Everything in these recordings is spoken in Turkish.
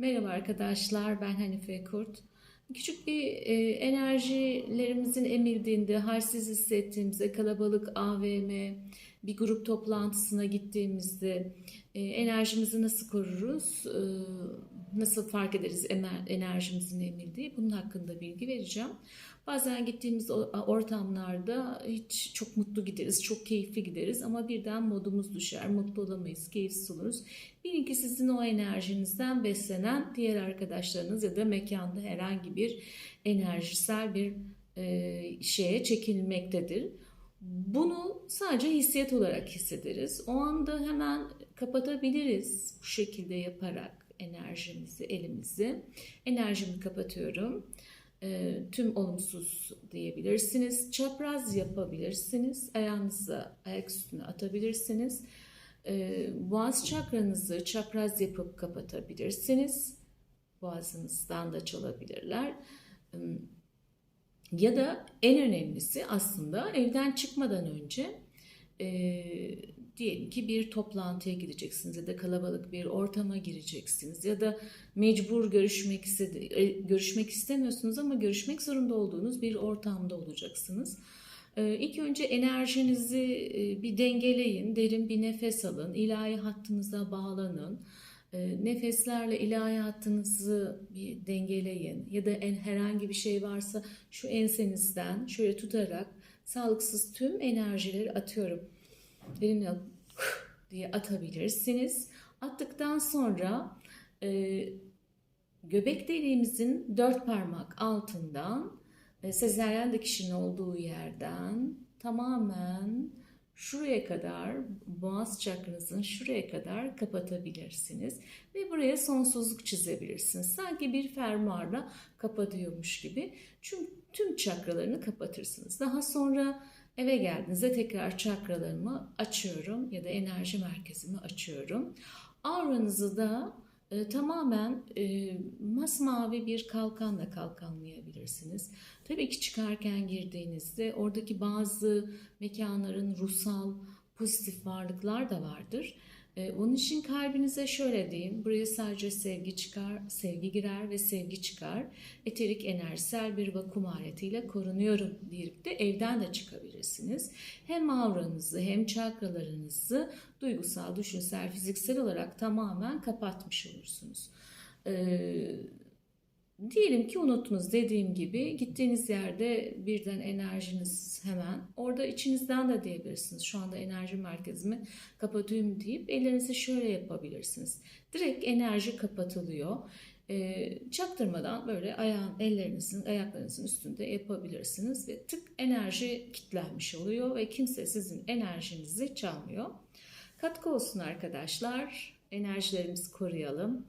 Merhaba arkadaşlar, ben Hanife Kurt. Küçük bir e, enerjilerimizin emildiğinde, halsiz hissettiğimizde, kalabalık AVM, bir grup toplantısına gittiğimizde e, enerjimizi nasıl koruruz, e, nasıl fark ederiz ener- enerjimizin emildiği, bunun hakkında bilgi vereceğim. Bazen gittiğimiz ortamlarda hiç çok mutlu gideriz, çok keyifli gideriz ama birden modumuz düşer, mutlu olamayız, keyifsiz oluruz. Bilin ki sizin o enerjinizden beslenen diğer arkadaşlarınız ya da mekanda herhangi bir enerjisel bir e, şeye çekilmektedir. Bunu sadece hissiyat olarak hissederiz. O anda hemen kapatabiliriz bu şekilde yaparak enerjimizi, elimizi. Enerjimi kapatıyorum. E, tüm olumsuz diyebilirsiniz. Çapraz yapabilirsiniz. Ayağınızı ayak üstüne atabilirsiniz. E, boğaz çakranızı çapraz yapıp kapatabilirsiniz. Boğazınızdan da çalabilirler. E, Ya da en önemlisi aslında evden çıkmadan önce e, diyelim ki bir toplantıya gideceksiniz ya da kalabalık bir ortama gireceksiniz ya da mecbur görüşmek istedi, e, görüşmek istemiyorsunuz ama görüşmek zorunda olduğunuz bir ortamda olacaksınız. Ee, İlk önce enerjinizi e, bir dengeleyin, derin bir nefes alın, ilahi hattınıza bağlanın. Ee, Nefeslerle ilahi hattınızı bir dengeleyin ya da en herhangi bir şey varsa şu ensenizden şöyle tutarak sağlıksız tüm enerjileri atıyorum. Benimle diye atabilirsiniz. Attıktan sonra e, göbek deliğimizin dört parmak altından e, sezeryen dikişinin olduğu yerden tamamen şuraya kadar boğaz çakranızın şuraya kadar kapatabilirsiniz ve buraya sonsuzluk çizebilirsiniz. Sanki bir fermuarla kapatıyormuş gibi. Çünkü tüm çakralarını kapatırsınız. Daha sonra eve geldiğinizde tekrar çakralarımı açıyorum ya da enerji merkezimi açıyorum. Auranızı da e, tamamen e, masmavi bir kalkanla kalkanlayabilirsiniz. Tabii ki çıkarken girdiğinizde oradaki bazı mekanların ruhsal, pozitif varlıklar da vardır. E, onun için kalbinize şöyle diyeyim, buraya sadece sevgi çıkar, sevgi girer ve sevgi çıkar. Eterik enerjisel bir vakum aletiyle korunuyorum deyip de evden de çıkabilirsiniz. Hem auranızı hem çakralarınızı duygusal, düşünsel, fiziksel olarak tamamen kapatmış olursunuz. Ee, diyelim ki unuttunuz dediğim gibi gittiğiniz yerde birden enerjiniz hemen orada içinizden de diyebilirsiniz. Şu anda enerji merkezimi kapatıyorum deyip ellerinizi şöyle yapabilirsiniz. Direkt enerji kapatılıyor. Çaktırmadan böyle ayağın, ellerinizin, ayaklarınızın üstünde yapabilirsiniz ve tık enerji kitlenmiş oluyor ve kimse sizin enerjinizi çalmıyor. Katkı olsun arkadaşlar. Enerjilerimizi koruyalım.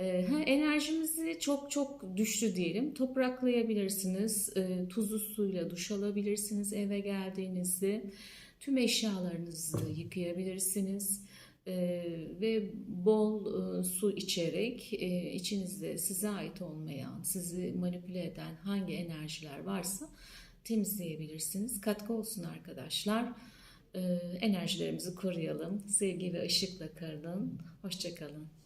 Ee, enerjimizi çok çok düştü diyelim. Topraklayabilirsiniz. E, tuzlu suyla duş alabilirsiniz eve geldiğinizde. Tüm eşyalarınızı yıkayabilirsiniz. E, ve bol e, su içerek e, içinizde size ait olmayan, sizi manipüle eden hangi enerjiler varsa temizleyebilirsiniz. Katkı olsun arkadaşlar. E, enerjilerimizi koruyalım. Sevgi ve ışıkla kalın. Hoşçakalın.